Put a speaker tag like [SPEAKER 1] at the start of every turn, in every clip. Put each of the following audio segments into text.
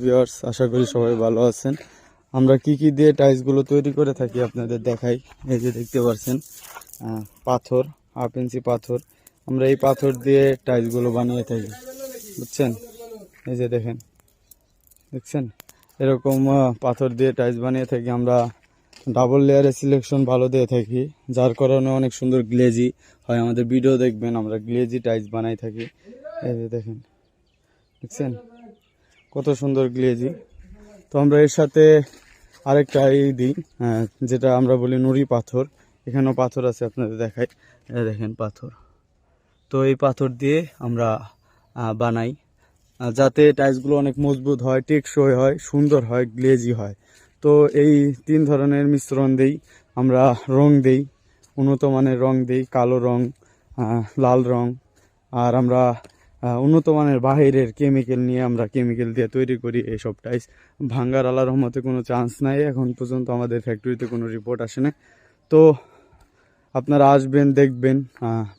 [SPEAKER 1] Viewers আশা করি সবাই ভালো আছেন। আমরা কি কি দিয়ে টাইলসগুলো তৈরি করে থাকি আপনাদের দেখাই। এই যে দেখতে পাচ্ছেন পাথর হাফ ইঞ্চি পাথর। আমরা এই পাথর দিয়ে টাইলসগুলো বানিয়ে থাকি, বুঝছেন? এই যে দেখেন, দেখছেন? এরকম পাথর দিয়ে টাইলস বানিয়ে থাকি। আমরা ডাবল লেয়ারে সিলেকশন ভালো দিয়ে থাকি, যার কারণে অনেক সুন্দর গ্লেজি হয়। আমাদের ভিডিও দেখবেন, আমরা গ্লেজি টাইলস বানাই থাকি। এই যে দেখেন, দেখছেন? কত সুন্দর গ্লেজি। তো আমরা এর সাথে আরেকটা এই দিই আহ, যেটা আমরা বলি নুড়ি পাথর। এখানেও পাথর আছে আপনাদের দেখাই। দেখেন পাথর। তো এই পাথর দিয়ে আমরা বানাই। যাতে টাইলসগুলো অনেক মজবুত হয় টেকসই হয় সুন্দর হয় গ্লেজি হয়। তো এই তিন ধরনের মিশ্রণ দেই আমরা রং দেই উন্নত মানের রং দেই কালো রং লাল রং। আর আমরা উন্নত মানের বাহিরের কেমিক্যাল নিয়ে আমরা কেমিক্যাল দিয়ে তৈরি করি এইসব টাইস ভাঙ্গার আল্লাহ রহমতে কোনো চান্স নাই, এখন পর্যন্ত আমাদের ফ্যাক্টরিতে কোনো রিপোর্ট আসে না তো আপনারা আসবেন, দেখবেন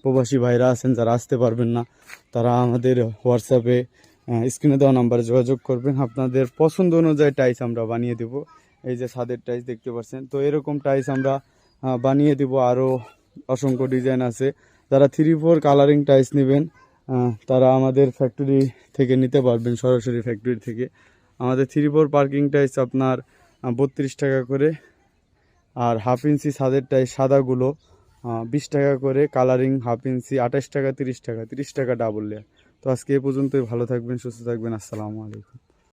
[SPEAKER 1] প্রবাসী ভাইরা আছেন, যারা আসতে পারবেন না, তারা আমাদের হোয়াটসঅ্যাপে স্ক্রিনে দেওয়া নাম্বারে যোগাযোগ করবেন। আপনাদের পছন্দ অনুযায়ী টাইস আমরা বানিয়ে দেব। এই যে ছাদের টাইস দেখতে পাচ্ছেন, তো এরকম টাইস আমরা বানিয়ে দেব। আরও অসংখ্য ডিজাইন আছে। যারা থ্রি ফোর কালারিং টাইস নেবেন তারা আমাদের ফ্যাক্টরি থেকে নিতে পারবেন, সরাসরি ফ্যাক্টরি থেকে। আমাদের থ্রি ফোর পার্কিং এসে আপনার বত্রিশ টাকা করে, আর হাফ ইঞ্চি ছাদের টাইস সাদাগুলো বিশ টাকা করে কালারিং হাফ ইঞ্চি আঠাশ টাকা, তিরিশ টাকা তিরিশ টাকা ডাবল লেয়ার তো আজকে এ পর্যন্তই, ভালো থাকবেন, সুস্থ থাকবেন, আসসালামু আলাইকুম।